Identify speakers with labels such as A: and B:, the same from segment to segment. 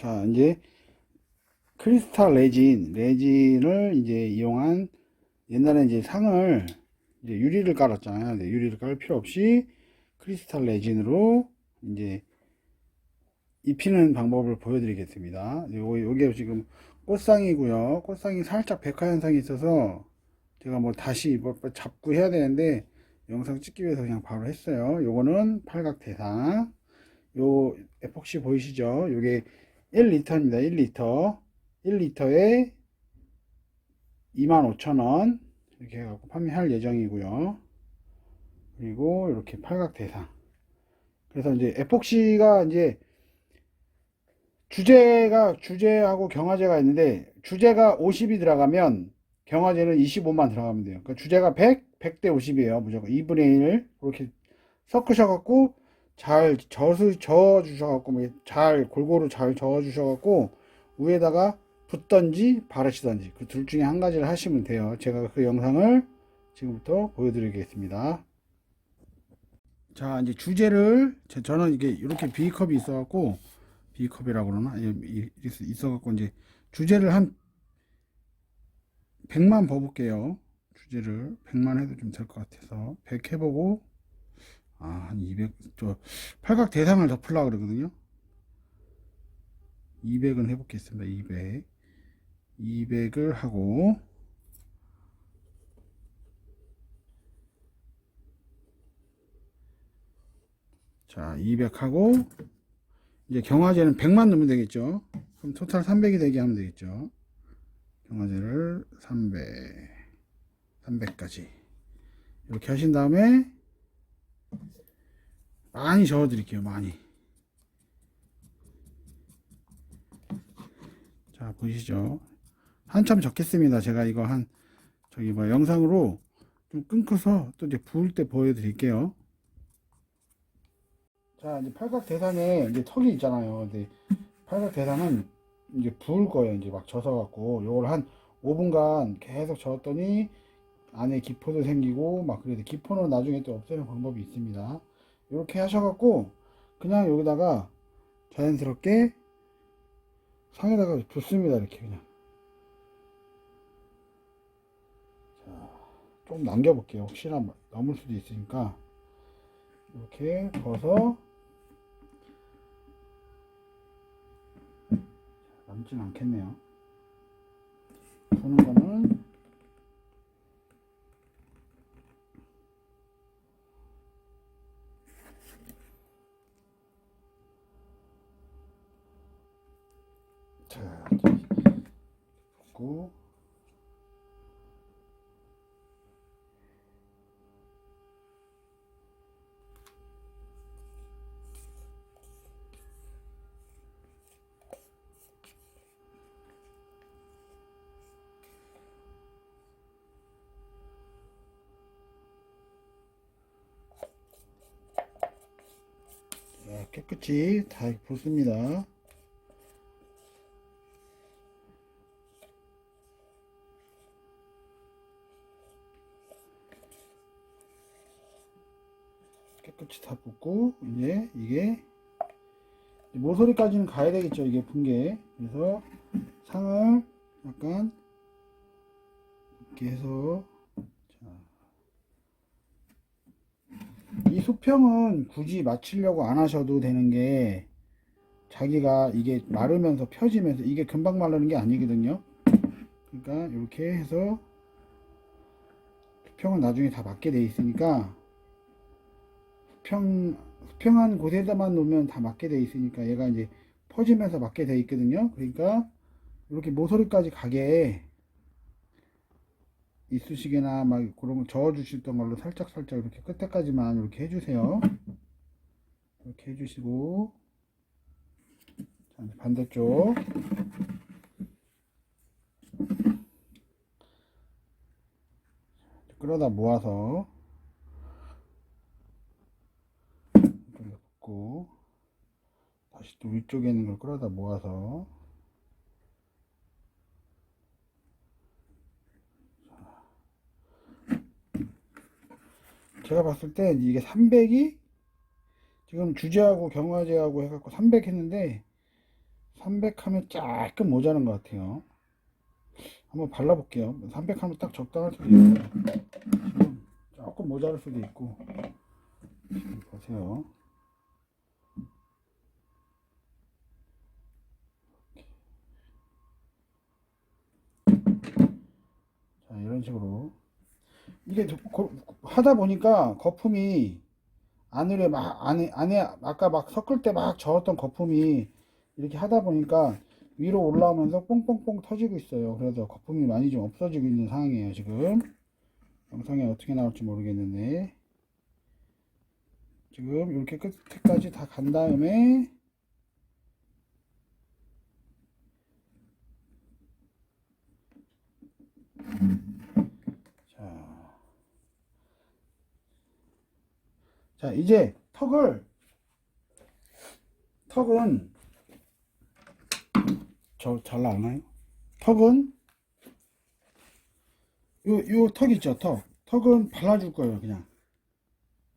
A: 자, 이제 크리스탈 레진, 레진을 이제 이용한 옛날에 이제 상을 이제 유리를 깔았잖아요. 근데 유리를 깔 필요 없이 크리스탈 레진으로 이제 입히는 방법을 보여드리겠습니다. 요, 요게 지금 꽃상이고요. 꽃상이 살짝 백화 현상이 있어서 제가 뭐 다시 뭐 잡고 해야 되는데 영상 찍기 위해서 그냥 바로 했어요. 요거는 팔각 대상. 요 에폭시 보이시죠? 요게 1리터입니다. 1리터. 1리터에 25,000원 이렇게 해갖고 판매할 예정이고요. 그리고 이렇게 팔각 대상. 그래서 이제 에폭시가 이제 주제가 주제하고 경화제가 있는데 주제가 50이 들어가면 경화제는 25만 들어가면 돼요. 그러니까 주제가 100, 100대 50이에요. 무조건 2분의 1 이렇게 섞으셔갖고 잘 젖을 저어 주셔갖고 뭐잘 골고루 잘 저어 주셔갖고 위에다가 붓던지 바르시던지 그 둘 중에 한 가지를 하시면 돼요. 제가 그 영상을 지금부터 보여드리겠습니다. 자 이제 주제를 제- 저는 이게 이렇게 B컵이 있어갖고 B컵이라고 그러나 있어갖고 이제 주제를 한 100만 버볼게요. 주제를 100만 해도 좀 될 것 같아서 100 해보고 아, 한 200, 저, 팔각 대상을 덮으려고 그러거든요. 200은 해보겠습니다. 200. 200을 하고, 자, 200 하고, 이제 경화제는 100만 넣으면 되겠죠. 그럼 토탈 300이 되게 하면 되겠죠. 경화제를 300, 300까지. 이렇게 하신 다음에, 많이 저어 드릴게요 많이. 자 보이시죠? 한참 적겠습니다. 제가 이거 한 저기 뭐 영상으로 좀 끊고서 또 이제 부을 때 보여 드릴게요. 자 이제 팔각 대상에 이제 턱이 있잖아요. 근데 팔각 대상은 이제 부을 거예요. 이제 막 젖어 갖고. 요걸 한 5분간 계속 저었더니 안에 기포도 생기고 막 그래서 기포는 나중에 또 없애는 방법이 있습니다 이렇게 하셔갖고 그냥 여기다가 자연스럽게 상에다가 붓습니다 이렇게 그냥. 자, 좀 남겨볼게요. 혹시나 넘을 수도 있으니까. 이렇게 벗어 남진 않겠네요. 부는 거는 자, 붓고 자, 깨끗이 다 붓습니다. 깨끗이 다 붓고 이제 이게 모서리까지는 가야 되겠죠 이게 푼게 그래서 상을 약간 이렇게 해서 자. 이 수평은 굳이 맞추려고 안 하셔도 되는 게 자기가 이게 마르면서 펴지면서 이게 금방 마르는 게 아니거든요 그러니까 이렇게 해서 수평은 나중에 다 맞게 돼 있으니까 수평, 수평한 곳에다만 놓으면 다 맞게 돼 있으니까 얘가 이제 퍼지면서 맞게 돼 있거든요. 그러니까 이렇게 모서리까지 가게 이쑤시개나 막 그런 거 저어 주셨던 걸로 살짝 살짝 이렇게 끝에까지만 이렇게 해주세요. 이렇게 해주시고 자, 반대쪽 끌어다 모아서 이쪽에 붓고 다시 또 위쪽에 있는 걸 끌어다 모아서 제가 봤을 때 이게 300이 지금 주제하고 경화제하고 해갖고 300 했는데 300 하면 조금 모자란 것 같아요. 한번 발라볼게요. 300 하면 딱 적당할 수도 있고, 지금 조금 모자랄 수도 있고. 지금 보세요. 자, 이런 식으로. 이게 고- 하다 보니까 거품이 안으로 막, 안에, 안에, 아까 막 섞을 때 막 저었던 거품이 이렇게 하다 보니까 위로 올라오면서 뽕뽕뽕 터지고 있어요. 그래서 거품이 많이 좀 없어지고 있는 상황이에요, 지금. 영상이 어떻게 나올지 모르겠는데. 지금 이렇게 끝까지 다 간 다음에 자 이제 턱을 턱은 저 잘 나오나요? 턱은 요, 요 턱 있죠, 턱. 턱은 발라줄 거예요, 그냥.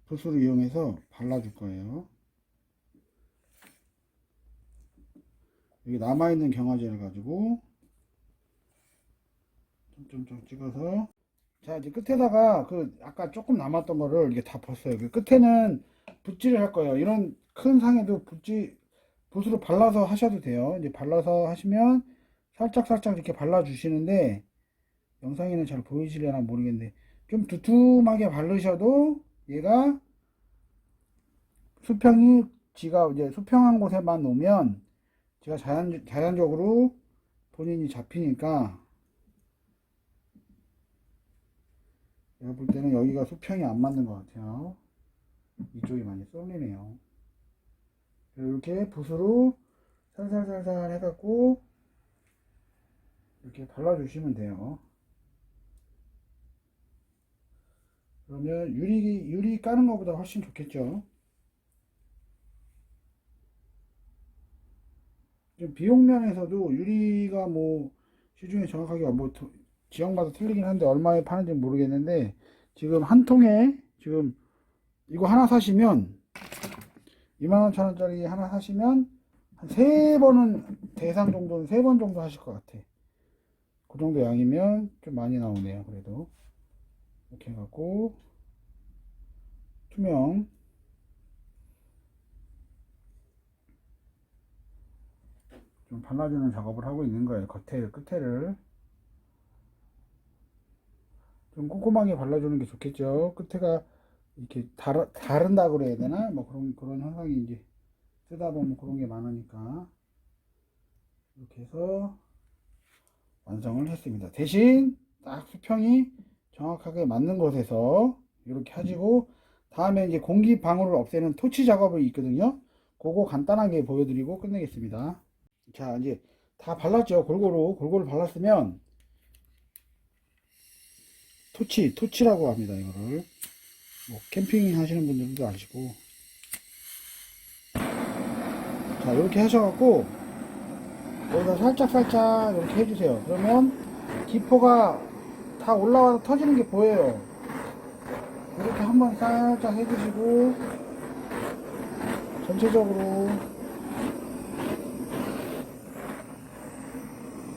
A: 붓을 이용해서 발라줄 거예요. 여기 남아있는 경화제를 가지고 좀좀좀 찍어서 자 이제 끝에다가 그 아까 조금 남았던 거를 이게 다 벗어요. 그 끝에는 붓질을 할 거예요. 이런 큰 상에도 붓질 붓으로 발라서 하셔도 돼요. 이제 발라서 하시면 살짝 살짝 이렇게 발라 주시는데 영상에는 잘 보이시려나 모르겠는데 좀 두툼하게 바르셔도 얘가 수평이 지가 이제 수평한 곳에만 놓으면 제가 자연, 자연적으로 본인이 잡히니까 제가 볼 때는 여기가 수평이 안 맞는 것 같아요. 이쪽이 많이 쏠리네요. 이렇게 붓으로 살살살살 해갖고 이렇게 발라주시면 돼요. 그러면 유리, 유리 까는 것보다 훨씬 좋겠죠. 좀 비용 면에서도 유리가 뭐 시중에 정확하게 뭐 도- 지역마다 틀리긴 한데 얼마에 파는지 모르겠는데 지금 한 통에 지금 이거 하나 사시면 25,000원짜리 하나 사시면 한 세 번은 대상 정도는 세 번 정도 하실 것 같아. 그 정도 양이면 좀 많이 나오네요. 그래도 이렇게 해갖고 투명 좀 발라주는 작업을 하고 있는 거예요. 겉에 끝에를 좀 꼼꼼하게 발라주는 게 좋겠죠. 끝에가 이렇게 다르, 다른다 그래야 되나? 뭐 그런 그런 현상이 이제 쓰다 보면 그런 게 많으니까 이렇게 해서 완성을 했습니다. 대신 딱 수평이 정확하게 맞는 곳에서 이렇게 하시고 다음에 이제 공기 방울을 없애는 토치 작업이 있거든요. 그거 간단하게 보여드리고 끝내겠습니다. 자 이제 다 발랐죠. 골고루 골고루 발랐으면 토치 토치라고 합니다. 이거를 뭐 캠핑 하시는 분들도 아시고 자 이렇게 하셔갖고 여기다 살짝 살짝 이렇게 해주세요. 그러면 기포가 다 올라와서 터지는 게 보여요. 이렇게 한번 살짝 해주시고 전체적으로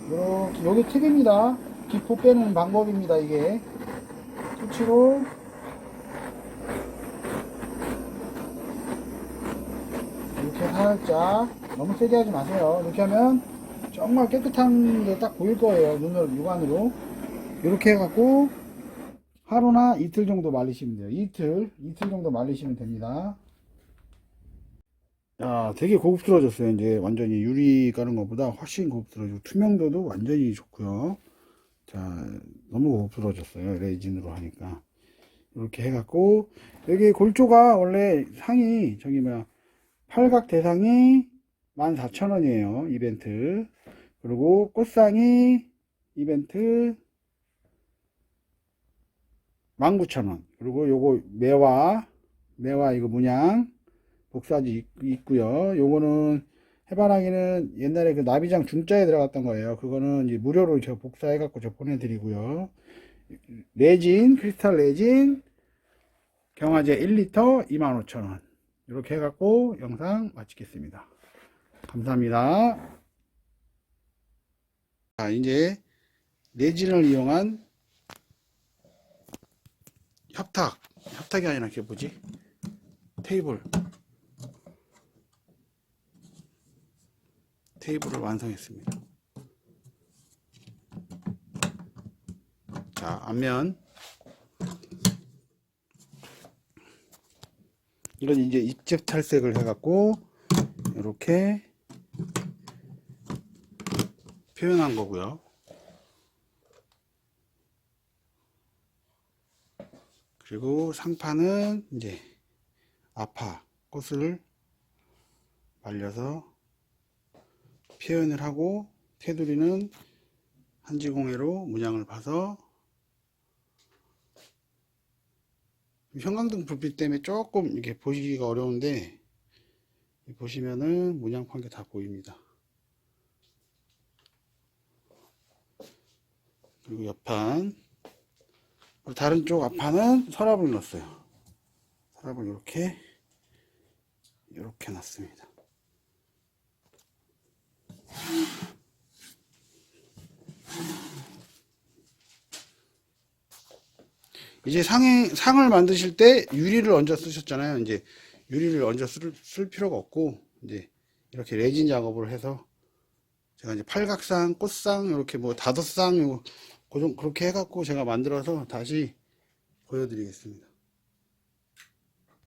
A: 이렇게 여기 팁입니다. 기포 빼는 방법입니다. 이게 토치로 이렇게 살짝 너무 세게 하지 마세요. 이렇게 하면 정말 깨끗한 게 딱 보일 거예요. 눈으로 육안으로 이렇게 해갖고 하루나 이틀 정도 말리시면 돼요. 이틀 이틀 정도 말리시면 됩니다. 야, 되게 고급스러워졌어요. 이제 완전히 유리 까는 것보다 훨씬 고급스러워지고 투명도도 완전히 좋고요. 자, 너무 고급스러워졌어요. 레진으로 하니까. 이렇게 해갖고 여기 골조가 원래 상이 저기 뭐야 팔각 대상이 14,000원이에요. 이벤트. 그리고 꽃상이 이벤트 19,000원. 그리고 요거 매화 매화 이거 문양 복사지 있- 있고요. 요거는 해바라기는 옛날에 그 나비장 중자에 들어갔던 거예요. 그거는 이제 무료로 제가 복사해갖고 저 보내드리고요. 레진, 크리스탈 레진, 경화제 1리터 25,000원. 이렇게 해갖고 영상 마치겠습니다. 감사합니다. 자, 이제 레진을 이용한 협탁, 협탁이 아니라 그게 뭐지? 테이블. 테이블을 완성했습니다. 자, 앞면. 이건 이제 입체 탈색을 해갖고, 이렇게 표현한 거고요. 그리고 상판은 이제 아파 꽃을 말려서 표현을 하고 테두리는 한지공예로 문양을 봐서 형광등 불빛 때문에 조금 이렇게 보시기가 어려운데 보시면은 문양판 게 다 보입니다. 그리고 옆판 다른 쪽 앞판은 서랍을 넣었어요. 서랍을 이렇게 이렇게 놨습니다. 이제 상에, 상을 만드실 때 유리를 얹어 쓰셨잖아요. 이제 유리를 얹어 쓸, 쓸 필요가 없고, 이제 이렇게 레진 작업을 해서 제가 이제 팔각상, 꽃상, 이렇게 뭐 다섯상, 요, 그렇게 해갖고 제가 만들어서 다시 보여드리겠습니다.